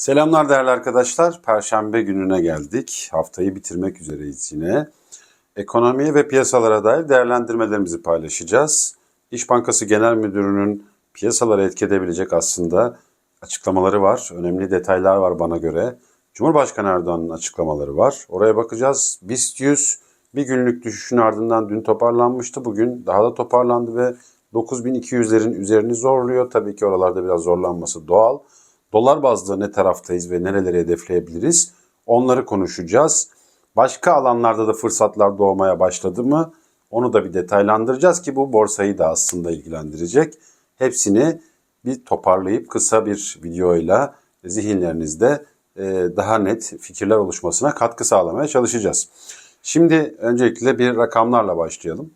Selamlar değerli arkadaşlar. Perşembe gününe geldik. Haftayı bitirmek üzereyiz yine. Ekonomiye ve piyasalara dair değerlendirmelerimizi paylaşacağız. İş Bankası Genel Müdürü'nün piyasalara etki edebilecek aslında açıklamaları var. Önemli detaylar var bana göre. Cumhurbaşkanı Erdoğan'ın açıklamaları var. Oraya bakacağız. BIST 100 bir günlük düşüşün ardından dün toparlanmıştı. Bugün daha da toparlandı ve 9200'lerin üzerini zorluyor. Tabii ki oralarda biraz zorlanması doğal. Dolar bazlı ne taraftayız ve nereleri hedefleyebiliriz? Onları konuşacağız. Başka alanlarda da fırsatlar doğmaya başladı mı? Onu da bir detaylandıracağız ki bu borsayı da aslında ilgilendirecek. Hepsini bir toparlayıp kısa bir videoyla zihinlerinizde e, daha net fikirler oluşmasına katkı sağlamaya çalışacağız. Şimdi öncelikle bir rakamlarla başlayalım.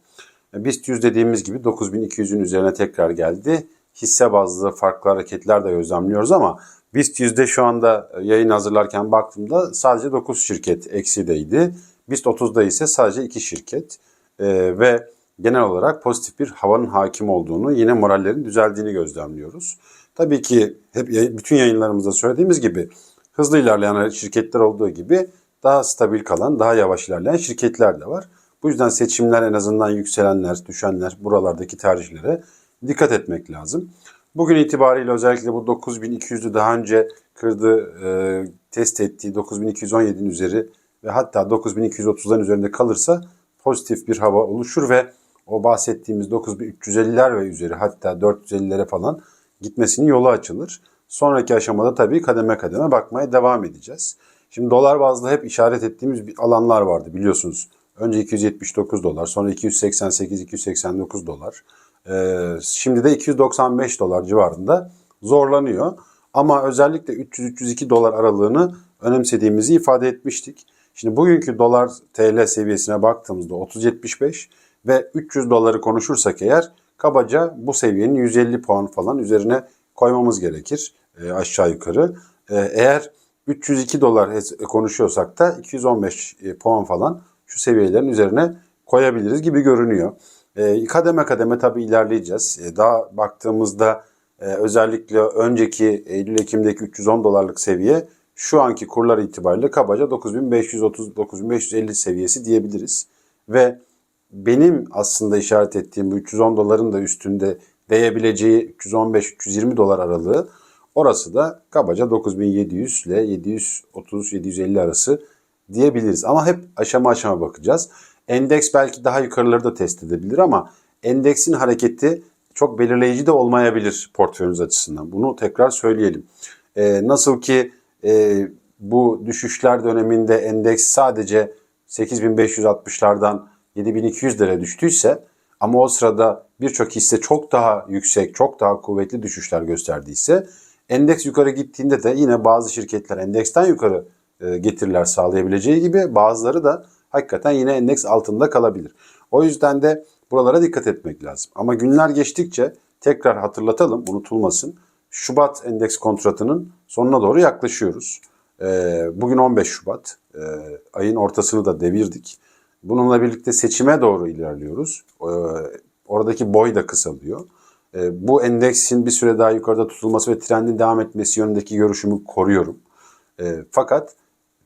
BIST 100 dediğimiz gibi 9200'ün üzerine tekrar geldi. Hisse bazlı farklı hareketler de gözlemliyoruz ama BIST 100'de şu anda yayın hazırlarken baktığımda sadece 9 şirket eksideydi. BIST 30'da ise sadece 2 şirket Ee, ve genel olarak pozitif bir havanın hakim olduğunu yine morallerin düzeldiğini gözlemliyoruz. Tabii ki hep bütün yayınlarımızda söylediğimiz gibi hızlı ilerleyen şirketler olduğu gibi daha stabil kalan, daha yavaş ilerleyen şirketler de var. Bu yüzden seçimler en azından yükselenler, düşenler, buralardaki tercihlere dikkat etmek lazım. Bugün itibariyle özellikle bu 9200'ü daha önce kırdı, e, test ettiği 9217'nin üzeri ve hatta 9230'ların üzerinde kalırsa pozitif bir hava oluşur ve o bahsettiğimiz 9350'ler ve üzeri hatta 450'lere falan gitmesinin yolu açılır. Sonraki aşamada tabii kademe kademe bakmaya devam edeceğiz. Şimdi dolar bazlı hep işaret ettiğimiz bir alanlar vardı biliyorsunuz. Önce 279 dolar, sonra 288-289 dolar. Ee, şimdi de 295 dolar civarında zorlanıyor. Ama özellikle 300-302 dolar aralığını önemsediğimizi ifade etmiştik. Şimdi bugünkü dolar TL seviyesine baktığımızda 30.75 ve 300 doları konuşursak eğer kabaca bu seviyenin 150 puan falan üzerine koymamız gerekir e, aşağı yukarı. E, eğer 302 dolar konuşuyorsak da 215 e, puan falan şu seviyelerin üzerine koyabiliriz gibi görünüyor. E, kademe kademe tabii ilerleyeceğiz. E, daha baktığımızda e, özellikle önceki Eylül-Ekim'deki 310 dolarlık seviye şu anki kurlar itibariyle kabaca 9530-9550 seviyesi diyebiliriz. Ve benim aslında işaret ettiğim bu 310 doların da üstünde değebileceği 315-320 dolar aralığı orası da kabaca 9700 ile 730-750 arası diyebiliriz. Ama hep aşama aşama bakacağız. Endeks belki daha yukarıları da test edebilir ama endeksin hareketi çok belirleyici de olmayabilir portföyünüz açısından. Bunu tekrar söyleyelim. Ee, nasıl ki e, bu düşüşler döneminde endeks sadece 8560'lardan 7200'lere düştüyse ama o sırada birçok hisse çok daha yüksek, çok daha kuvvetli düşüşler gösterdiyse endeks yukarı gittiğinde de yine bazı şirketler endeksten yukarı e, getiriler sağlayabileceği gibi bazıları da hakikaten yine endeks altında kalabilir. O yüzden de buralara dikkat etmek lazım. Ama günler geçtikçe tekrar hatırlatalım unutulmasın. Şubat endeks kontratının sonuna doğru yaklaşıyoruz. Ee, bugün 15 Şubat. Ee, ayın ortasını da devirdik. Bununla birlikte seçime doğru ilerliyoruz. Ee, oradaki boy da kısalıyor. Bu endeksin bir süre daha yukarıda tutulması ve trendin devam etmesi yönündeki görüşümü koruyorum. Fakat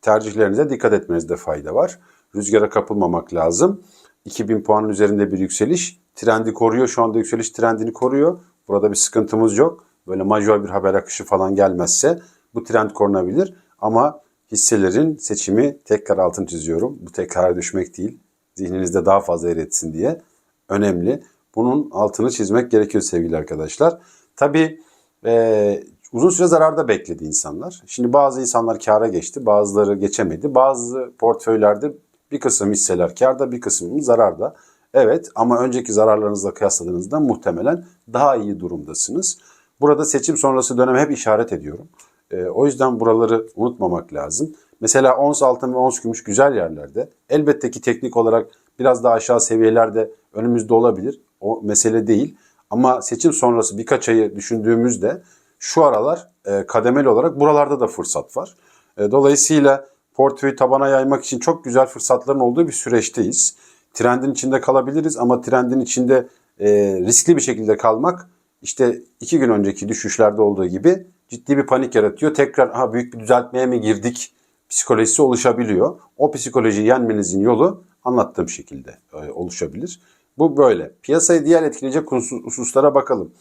tercihlerinize dikkat etmenizde fayda var. Rüzgara kapılmamak lazım. 2000 puanın üzerinde bir yükseliş trendi koruyor. Şu anda yükseliş trendini koruyor. Burada bir sıkıntımız yok. Böyle majör bir haber akışı falan gelmezse bu trend korunabilir. Ama hisselerin seçimi tekrar altını çiziyorum. Bu tekrar düşmek değil. Zihninizde daha fazla yer etsin diye. Önemli. Bunun altını çizmek gerekiyor sevgili arkadaşlar. Tabii e, uzun süre zararda bekledi insanlar. Şimdi bazı insanlar kâra geçti, bazıları geçemedi. Bazı portföylerde bir kısım hisseler kârda, bir kısım zararda. Evet ama önceki zararlarınızla kıyasladığınızda muhtemelen daha iyi durumdasınız. Burada seçim sonrası döneme hep işaret ediyorum. E, o yüzden buraları unutmamak lazım. Mesela ons altın ve ons gümüş güzel yerlerde. Elbette ki teknik olarak biraz daha aşağı seviyelerde önümüzde olabilir. O mesele değil. Ama seçim sonrası birkaç ayı düşündüğümüzde şu aralar e, kademeli olarak buralarda da fırsat var. E, dolayısıyla portföyü tabana yaymak için çok güzel fırsatların olduğu bir süreçteyiz. Trendin içinde kalabiliriz ama trendin içinde e, riskli bir şekilde kalmak işte iki gün önceki düşüşlerde olduğu gibi ciddi bir panik yaratıyor. Tekrar ha büyük bir düzeltmeye mi girdik psikolojisi oluşabiliyor. O psikolojiyi yenmenizin yolu anlattığım şekilde e, oluşabilir. Bu böyle. Piyasayı diğer etkileyecek husus- hususlara bakalım.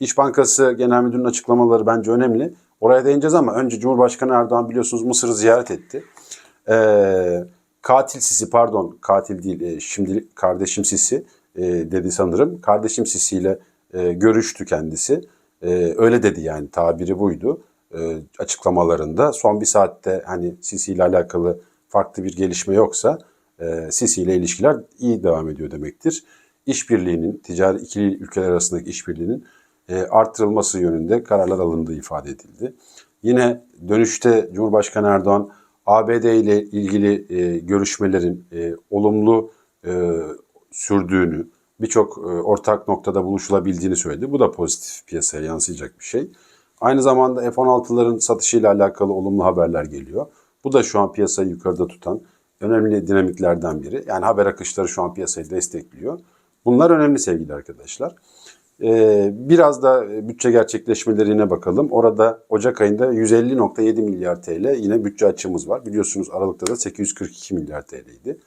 İş Bankası Genel Müdürü'nün açıklamaları bence önemli. Oraya değineceğiz ama önce Cumhurbaşkanı Erdoğan biliyorsunuz Mısır'ı ziyaret etti. Ee, katil Sisi pardon katil değil e, şimdi kardeşim Sisi e, dedi sanırım. Kardeşim Sisi ile e, görüştü kendisi. E, öyle dedi yani tabiri buydu e, açıklamalarında. Son bir saatte hani Sisi ile alakalı farklı bir gelişme yoksa e, Sisi ile ilişkiler iyi devam ediyor demektir. İşbirliğinin, ticari ikili ülkeler arasındaki işbirliğinin e, arttırılması yönünde kararlar alındığı ifade edildi. Yine dönüşte Cumhurbaşkanı Erdoğan ABD ile ilgili e, görüşmelerin e, olumlu e, sürdüğünü, birçok e, ortak noktada buluşulabildiğini söyledi. Bu da pozitif piyasaya yansıyacak bir şey. Aynı zamanda F-16'ların satışıyla alakalı olumlu haberler geliyor. Bu da şu an piyasayı yukarıda tutan önemli dinamiklerden biri. Yani haber akışları şu an piyasayı destekliyor. Bunlar önemli sevgili arkadaşlar. Ee, biraz da bütçe gerçekleşmelerine bakalım. Orada Ocak ayında 150.7 milyar TL yine bütçe açığımız var. Biliyorsunuz Aralık'ta da 842 milyar TL'ydi.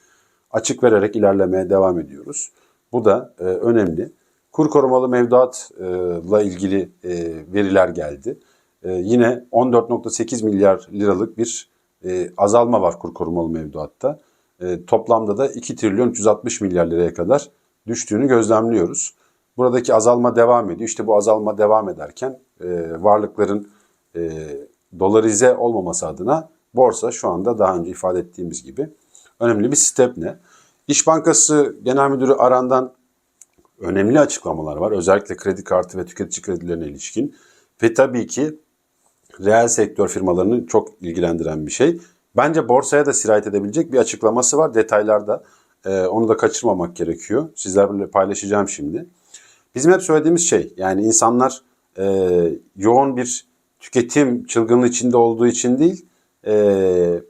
Açık vererek ilerlemeye devam ediyoruz. Bu da e, önemli. Kur korumalı mevduatla ilgili e, veriler geldi. E, yine 14.8 milyar liralık bir e, azalma var kur korumalı mevduatta. E, toplamda da 2 trilyon 360 milyar liraya kadar düştüğünü gözlemliyoruz. Buradaki azalma devam ediyor. İşte bu azalma devam ederken e, varlıkların e, dolarize olmaması adına borsa şu anda daha önce ifade ettiğimiz gibi önemli bir step ne? İş Bankası Genel Müdürü Aran'dan önemli açıklamalar var. Özellikle kredi kartı ve tüketici kredilerine ilişkin. Ve tabii ki reel sektör firmalarını çok ilgilendiren bir şey. Bence borsaya da sirayet edebilecek bir açıklaması var. Detaylarda e, onu da kaçırmamak gerekiyor. Sizlerle paylaşacağım şimdi. Bizim hep söylediğimiz şey yani insanlar e, yoğun bir tüketim çılgınlığı içinde olduğu için değil e,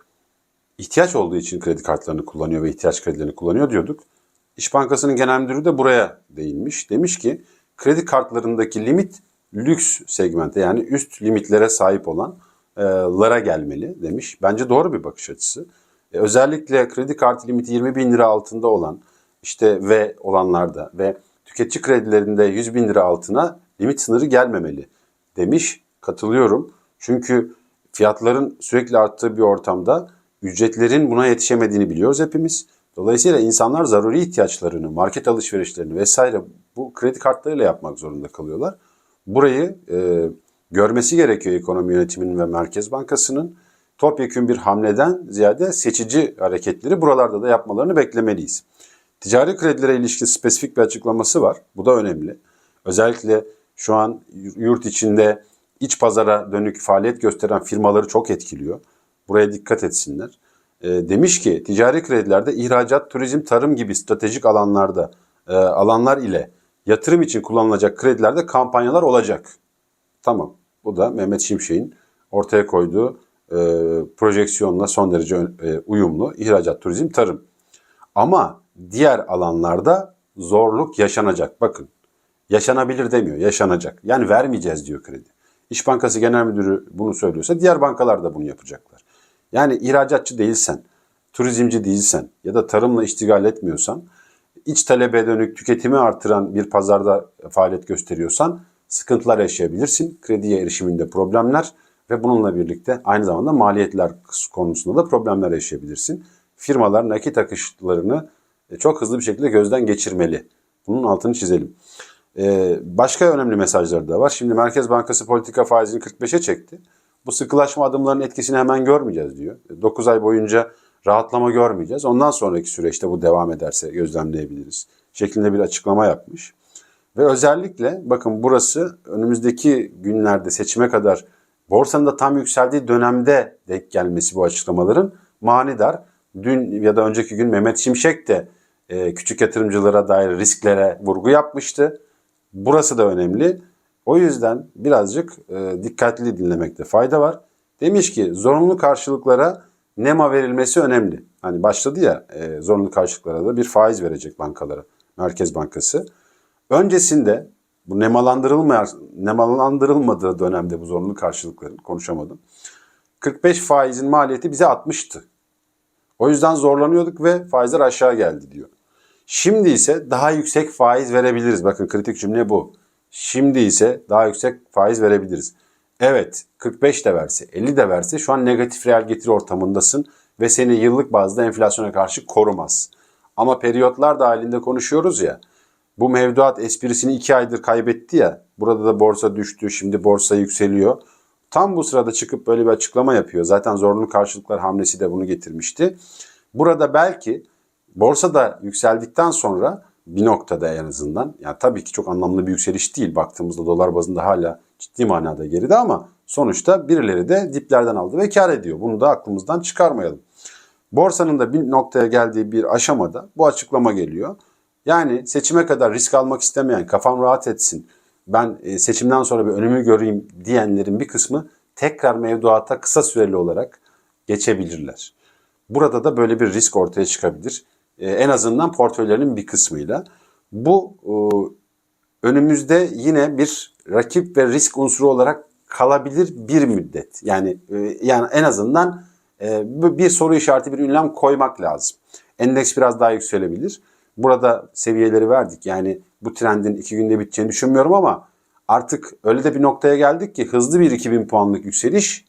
ihtiyaç olduğu için kredi kartlarını kullanıyor ve ihtiyaç kredilerini kullanıyor diyorduk. İş Bankası'nın genel müdürü de buraya değinmiş. Demiş ki kredi kartlarındaki limit lüks segmente yani üst limitlere sahip olanlara gelmeli demiş. Bence doğru bir bakış açısı. E, özellikle kredi kartı limiti 20 bin lira altında olan işte ve olanlarda ve tüketici kredilerinde 100 bin lira altına limit sınırı gelmemeli demiş. Katılıyorum. Çünkü fiyatların sürekli arttığı bir ortamda ücretlerin buna yetişemediğini biliyoruz hepimiz. Dolayısıyla insanlar zaruri ihtiyaçlarını, market alışverişlerini vesaire bu kredi kartlarıyla yapmak zorunda kalıyorlar. Burayı e, görmesi gerekiyor ekonomi yönetiminin ve Merkez Bankası'nın. Topyekün bir hamleden ziyade seçici hareketleri buralarda da yapmalarını beklemeliyiz. Ticari kredilere ilişkin spesifik bir açıklaması var. Bu da önemli. Özellikle şu an yurt içinde iç pazara dönük faaliyet gösteren firmaları çok etkiliyor. Buraya dikkat etsinler. E, demiş ki ticari kredilerde ihracat, turizm, tarım gibi stratejik alanlarda e, alanlar ile yatırım için kullanılacak kredilerde kampanyalar olacak. Tamam. Bu da Mehmet Şimşek'in ortaya koyduğu e, projeksiyonla son derece e, uyumlu ihracat, turizm, tarım. Ama diğer alanlarda zorluk yaşanacak. Bakın yaşanabilir demiyor, yaşanacak. Yani vermeyeceğiz diyor kredi. İş Bankası Genel Müdürü bunu söylüyorsa diğer bankalar da bunu yapacaklar. Yani ihracatçı değilsen, turizmci değilsen ya da tarımla iştigal etmiyorsan, iç talebe dönük tüketimi artıran bir pazarda faaliyet gösteriyorsan sıkıntılar yaşayabilirsin. Krediye erişiminde problemler ve bununla birlikte aynı zamanda maliyetler konusunda da problemler yaşayabilirsin. Firmalar nakit akışlarını çok hızlı bir şekilde gözden geçirmeli. Bunun altını çizelim. Ee, başka önemli mesajları da var. Şimdi Merkez Bankası politika faizini 45'e çekti. Bu sıkılaşma adımlarının etkisini hemen görmeyeceğiz diyor. 9 ay boyunca rahatlama görmeyeceğiz. Ondan sonraki süreçte bu devam ederse gözlemleyebiliriz. Şeklinde bir açıklama yapmış. Ve özellikle bakın burası önümüzdeki günlerde seçime kadar borsanın da tam yükseldiği dönemde denk gelmesi bu açıklamaların manidar. Dün ya da önceki gün Mehmet Şimşek de e, küçük yatırımcılara dair risklere vurgu yapmıştı. Burası da önemli. O yüzden birazcık e, dikkatli dinlemekte fayda var. Demiş ki zorunlu karşılıklara NEMA verilmesi önemli. Hani başladı ya e, zorunlu karşılıklara da bir faiz verecek bankalara. Merkez Bankası. Öncesinde bu nemalandırılmayan, nemalandırılmadığı dönemde bu zorunlu karşılıkların konuşamadım. 45 faizin maliyeti bize 60'tı. O yüzden zorlanıyorduk ve faizler aşağı geldi diyor. Şimdi ise daha yüksek faiz verebiliriz. Bakın kritik cümle bu. Şimdi ise daha yüksek faiz verebiliriz. Evet 45 de verse 50 de verse şu an negatif reel getiri ortamındasın ve seni yıllık bazda enflasyona karşı korumaz. Ama periyotlar dahilinde konuşuyoruz ya bu mevduat esprisini 2 aydır kaybetti ya burada da borsa düştü şimdi borsa yükseliyor. Tam bu sırada çıkıp böyle bir açıklama yapıyor. Zaten zorunlu karşılıklar hamlesi de bunu getirmişti. Burada belki borsa da yükseldikten sonra bir noktada en azından yani tabii ki çok anlamlı bir yükseliş değil baktığımızda dolar bazında hala ciddi manada geride ama sonuçta birileri de diplerden aldı ve kar ediyor. Bunu da aklımızdan çıkarmayalım. Borsanın da bir noktaya geldiği bir aşamada bu açıklama geliyor. Yani seçime kadar risk almak istemeyen, kafam rahat etsin, ben e, seçimden sonra bir önümü göreyim diyenlerin bir kısmı tekrar mevduata kısa süreli olarak geçebilirler. Burada da böyle bir risk ortaya çıkabilir. E, En azından portföylerinin bir kısmıyla. Bu e, önümüzde yine bir rakip ve risk unsuru olarak kalabilir bir müddet. Yani e, yani en azından e, bir soru işareti bir ünlem koymak lazım. Endeks biraz daha yükselebilir. Burada seviyeleri verdik. Yani bu trendin iki günde biteceğini düşünmüyorum ama artık öyle de bir noktaya geldik ki hızlı bir 2000 puanlık yükseliş.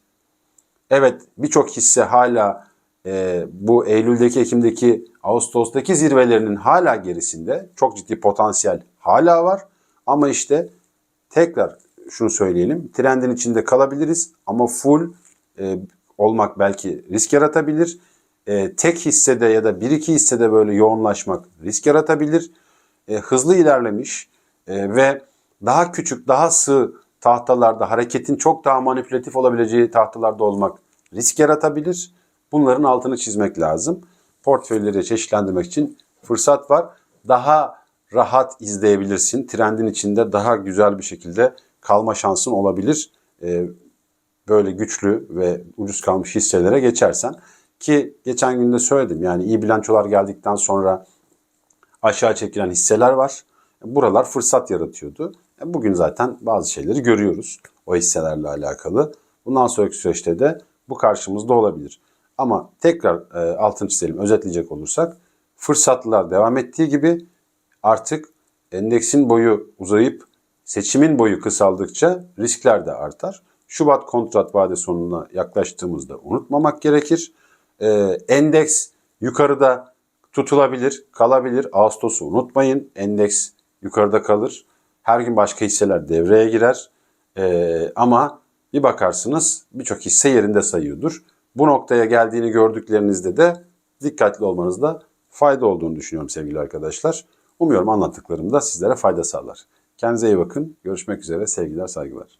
Evet birçok hisse hala e, bu Eylül'deki, Ekim'deki, Ağustos'taki zirvelerinin hala gerisinde. Çok ciddi potansiyel hala var. Ama işte tekrar şunu söyleyelim. Trendin içinde kalabiliriz ama full e, olmak belki risk yaratabilir. E, tek hissede ya da bir iki hissede böyle yoğunlaşmak risk yaratabilir. E, hızlı ilerlemiş e, ve daha küçük, daha sığ tahtalarda hareketin çok daha manipülatif olabileceği tahtalarda olmak risk yaratabilir. Bunların altını çizmek lazım. Portföyleri çeşitlendirmek için fırsat var. Daha rahat izleyebilirsin. Trendin içinde daha güzel bir şekilde kalma şansın olabilir. Ee, böyle güçlü ve ucuz kalmış hisselere geçersen. Ki geçen günde söyledim yani iyi bilançolar geldikten sonra aşağı çekilen hisseler var. Buralar fırsat yaratıyordu. E, Bugün zaten bazı şeyleri görüyoruz o hisselerle alakalı. Bundan sonraki süreçte de bu karşımızda olabilir. Ama tekrar e, altını çizelim, özetleyecek olursak fırsatlar devam ettiği gibi artık endeksin boyu uzayıp seçimin boyu kısaldıkça riskler de artar. Şubat kontrat vade sonuna yaklaştığımızda unutmamak gerekir. E, endeks yukarıda tutulabilir, kalabilir. Ağustos'u unutmayın. Endeks yukarıda kalır. Her gün başka hisseler devreye girer. Ee, ama bir bakarsınız birçok hisse yerinde sayıyordur. Bu noktaya geldiğini gördüklerinizde de dikkatli olmanızda fayda olduğunu düşünüyorum sevgili arkadaşlar. Umuyorum anlattıklarım da sizlere fayda sağlar. Kendinize iyi bakın. Görüşmek üzere. Sevgiler, saygılar.